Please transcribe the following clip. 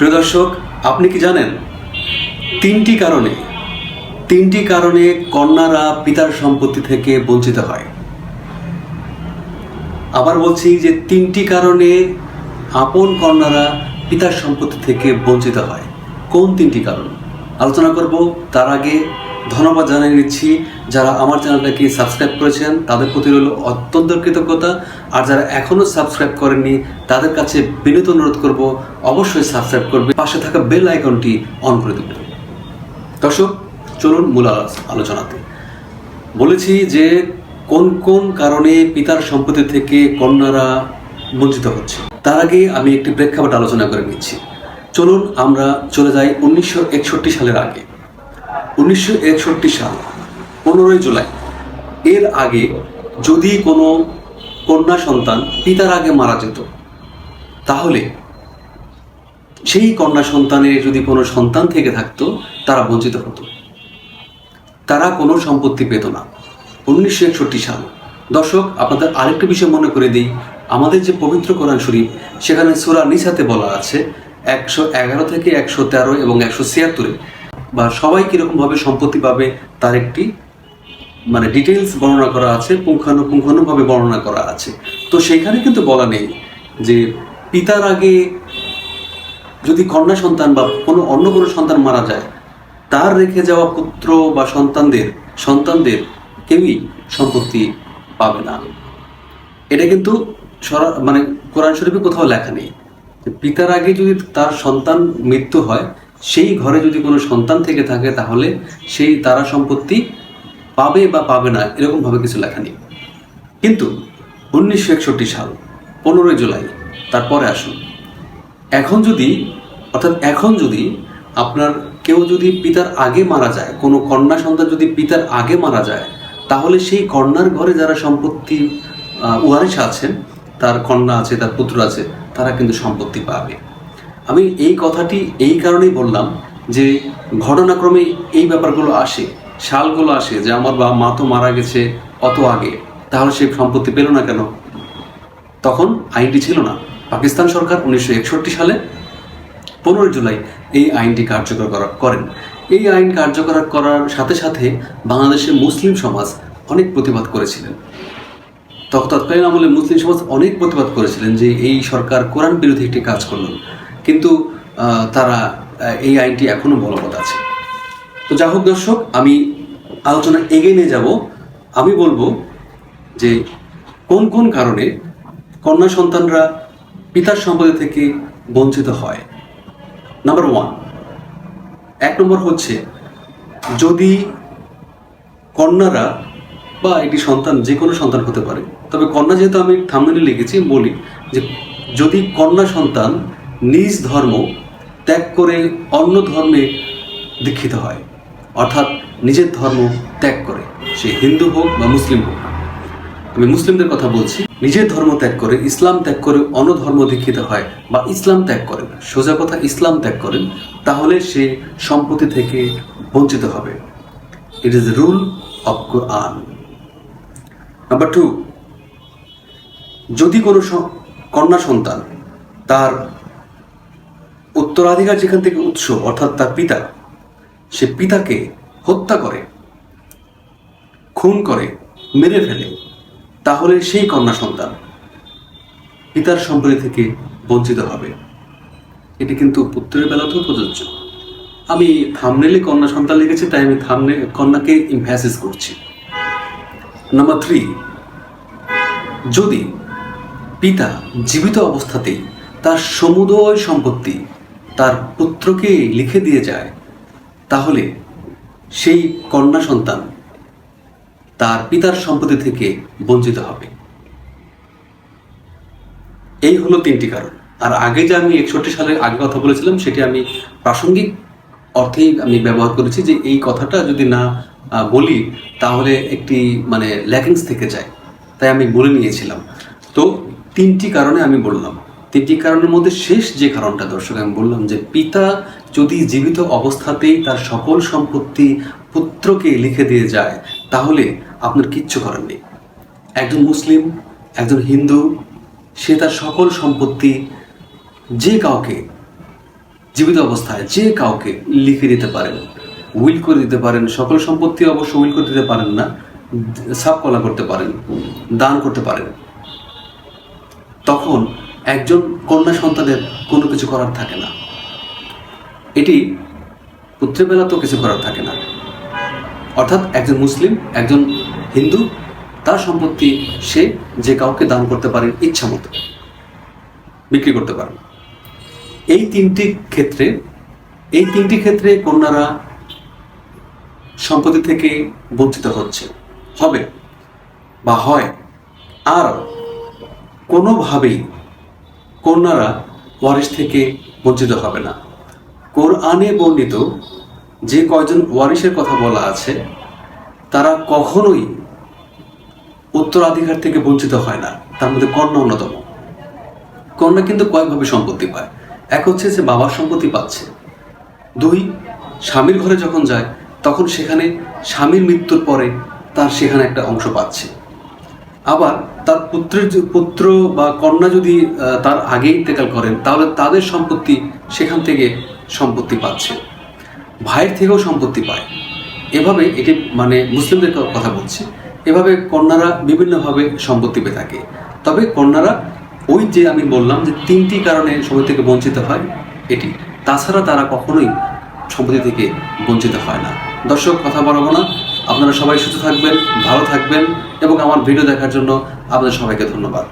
প্রিয় দর্শক, আপনি কি জানেন? তিনটি কারণে তিনটি কারণে কন্যারা পিতার সম্পত্তি থেকে বঞ্চিত হয়। আবার বলছি যে তিনটি কারণে আপন কন্যারা পিতার সম্পত্তি থেকে বঞ্চিত হয়। কোন তিনটি কারণ? আলোচনা করব তার আগে ধন্যবাদ জানিয়ে নিচ্ছি যারা আমার চ্যানেলটাকে সাবস্ক্রাইব করেছেন, তাদের প্রতি রইল অত্যন্ত কৃতজ্ঞতা। আর যারা এখনও সাবস্ক্রাইব করেননি, তাদের কাছে বিনীত অনুরোধ করব, অবশ্যই সাবস্ক্রাইব করবে। পাশে থাকা বেল আইকনটি অন করে দেবেন। দর্শক, চলুন মূল আলোচনাতে। বলেছি যে কোন কোন কারণে পিতার সম্পত্তি থেকে কন্যারা বঞ্চিত হচ্ছে। তার আগে আমি একটি প্রেক্ষাপট আলোচনা করে নিচ্ছি। চলুন আমরা চলে যাই উনিশশো একষট্টি সালের আগে। উনিশশো একষট্টি সাল, পনেরোই জুলাই। এর আগে যদি কোনো কন্যা সন্তান পিতার আগে মারা যেত, তাহলে সেই কন্যা সন্তানের যদি কোনো সন্তান থেকে থাকতো, তারা বঞ্চিত হতো। তারা কোনো সম্পত্তি পেত না। উনিশশো একষট্টি সাল। দর্শক, আপনাদের আরেকটি বিষয় মনে করে দিই। আমাদের যে পবিত্র কোরআন শরীফ, সেখানে সুরা নিসাতে বলা আছে, একশো এগারো থেকে একশো তেরো এবং একশো ছিয়াত্তরে। বা সবাই কীরকমভাবে সম্পত্তি পাবে তার একটি মানে ডিটেলস বর্ণনা করা আছে পুঙ্খানুপুঙ্খানুভাবে বর্ণনা করা আছে। তো সেখানে কিন্তু বলা নেই যে পিতার আগে যদি কন্যা সন্তান বা কোনো অন্য কোনো সন্তান মারা যায়, তার রেখে যাওয়া পুত্র বা সন্তানদের সন্তানদের কেউই সম্পত্তি পাবে না। এটা কিন্তু মানে কোরআন শরীফে কোথাও লেখা নেই। পিতার আগে যদি তার সন্তান মৃত্যু হয় সেই ঘরে যদি কোনো সন্তান থেকে থাকে, তাহলে সেই তারা সম্পত্তি পাবে বা পাবে না, এরকমভাবে কিছু লেখা নেই। কিন্তু উনিশশো একষট্টি সাল, পনেরোই জুলাই, তারপরে আসুন। এখন যদি, অর্থাৎ এখন যদি আপনার কেউ যদি পিতার আগে মারা যায়, কোনো কন্যা সন্তান যদি পিতার আগে মারা যায়, তাহলে সেই কন্যার ঘরে যারা সম্পত্তি ওয়ারিশ আছেন, তার কন্যা আছে, তার পুত্র আছে, তারা কিন্তু সম্পত্তি পাবে। আমি এই কথাটি এই কারণেই বললাম যে ঘটনাক্রমে এই ব্যাপারগুলো আসে, সালগুলো আসে যে আমার বা মা তো মারা গেছে অত আগে, তাহলে সে সম্পত্তি পেল না কেন? তখন আইনটি ছিল না। পাকিস্তান সরকার উনিশশো একষট্টি সালে পনেরোই জুলাই এই আইনটি কার্যকর করা করেন। এই আইন কার্যকর করার সাথে সাথে বাংলাদেশের মুসলিম সমাজ অনেক প্রতিবাদ করেছিলেন। তৎকালীন আমলে মুসলিম সমাজ অনেক প্রতিবাদ করেছিলেন যে এই সরকার কোরআন বিরোধী একটি কাজ করলেন কিন্তু তারা এই আইনটি এখনও বলবৎ আছে। তো যা হোক দর্শক, আমি আলোচনা এগিয়ে নিয়ে যাব। আমি বলব যে কোন কোন কারণে কন্যা সন্তানরা পিতার সম্পত্তি থেকে বঞ্চিত হয়। নাম্বার ওয়ান এক নম্বর হচ্ছে, যদি কন্যারা বা একটি সন্তান যে কোনো সন্তান হতে পারে, তবে কন্যা যেহেতু আমি থামনে লিখেছি, বলি যে যদি কন্যা সন্তান নিজ ধর্ম ত্যাগ করে অন্য ধর্মে দীক্ষিত হয়। অর্থাৎ নিজের ধর্ম ত্যাগ করে। সে হিন্দু হোক বা মুসলিম হোক আমি মুসলিমদের কথা বলছি। নিজের ধর্ম ত্যাগ করে, ইসলাম ত্যাগ করে অন্য ধর্ম দীক্ষিত হয় বা ইসলাম ত্যাগ করেন সোজা কথা, ইসলাম ত্যাগ করেন, তাহলে সে সম্পত্তি থেকে বঞ্চিত হবে। It is rule of Quran number two যদি কোনো কন্যা সন্তান তার উত্তরাধিকার যেখান থেকে উৎস, অর্থাৎ তার পিতা, সে পিতাকে হত্যা করে, খুন করে, মেরে ফেলে। তাহলে সেই কন্যা সন্তান পিতার সম্পত্তি থেকে বঞ্চিত হবে। এটি কিন্তু পুত্রের বেলাতেও প্রযোজ্য। আমি থামনেলে কন্যা সন্তান লিখেছি, তাই আমি থামনে কন্যাকে ইমফ্যাসিস করছি। নাম্বার থ্রি যদি পিতা জীবিত অবস্থাতেই তার সমুদয় সম্পত্তি তার পুত্রকে লিখে দিয়ে যায়, তাহলে সেই কন্যা সন্তান তার পিতার সম্পত্তি থেকে বঞ্চিত হবে। এই হলো তিনটি কারণ। আর আগে যে আমি একষট্টি সালের আগে কথা বলেছিলাম, সেটি আমি প্রাসঙ্গিক অর্থেই আমি ব্যবহার করেছি যে এই কথাটা যদি না বলি, তাহলে একটি মানে ল্যাকিংস থেকে যায়। তাই আমি বলে নিয়েছিলাম। তো তিনটি কারণে আমি বললাম। তিনটি কারণের মধ্যে শেষ যে কারণটা, দর্শক, আমি বললাম যে পিতা যদি জীবিত অবস্থাতেই তার সকল সম্পত্তি পুত্রকে লিখে দিয়ে যায়, তাহলে আপনার কিচ্ছু করার নেই। একজন মুসলিম, একজন হিন্দু, সে তার সকল সম্পত্তি যে কাউকে, জীবিত অবস্থায় যে কাউকে লিখে দিতে পারেন, উইল করে দিতে পারেন, সকল সম্পত্তি অবশ্য উইল করে দিতে পারেন না সাব কলা করতে পারেন, দান করতে পারেন, তখন একজন কন্যা সন্তানের কোনো কিছু করার থাকে না। এটি পুত্রের বেলা তো কিছু করার থাকে না। অর্থাৎ একজন মুসলিম, একজন হিন্দু, তার সম্পত্তি সে যে কাউকে দান করতে পারেন ইচ্ছা মতো, বিক্রি করতে পারেন এই তিনটি ক্ষেত্রে, এই তিনটি ক্ষেত্রে কন্যারা সম্পত্তি থেকে বঞ্চিত হচ্ছে। হবে বা হয়, আর কোনোভাবেই কন্যারা ওয়ারিশ থেকে বঞ্চিত হবে না। কোরআনে বর্ণিত যে কয়জন ওয়ারিশের কথা বলা আছে, তারা কখনোই উত্তরাধিকার থেকে বঞ্চিত হয় না। তার মধ্যে কন্যা অন্যতম। কন্যা কিন্তু কয়েকভাবে সম্পত্তি পায়। এক হচ্ছে যে বাবার সম্পত্তি পাচ্ছে। দুই, স্বামীর ঘরে যখন যায়, তখন সেখানে স্বামীর মৃত্যুর পরে তার সেখানে একটা অংশ পাচ্ছে। আবার তার পুত্রের পুত্র বা কন্যা যদি তার আগে ইন্তেকাল করেন, তাহলে তাদের সম্পত্তি সেখান থেকে সম্পত্তি পাচ্ছে। ভাইয়ের থেকেও সম্পত্তি পায়। এভাবে এটি মানে মুসলিমদের কথা বলছি। এভাবে কন্যারা বিভিন্নভাবে সম্পত্তি পেয়ে থাকে। তবে কন্যারা, ওই যে আমি বললাম যে তিনটি কারণে সময় থেকে বঞ্চিত হয়, এটি। তাছাড়া তারা কখনোই সম্পত্তি থেকে বঞ্চিত হয় না। দর্শক, কথা বলব না। আপনারা সবাই সুস্থ থাকবেন ভালো থাকবেন এবং আমার ভিডিও দেখার জন্য আপনাদের সবাইকে ধন্যবাদ।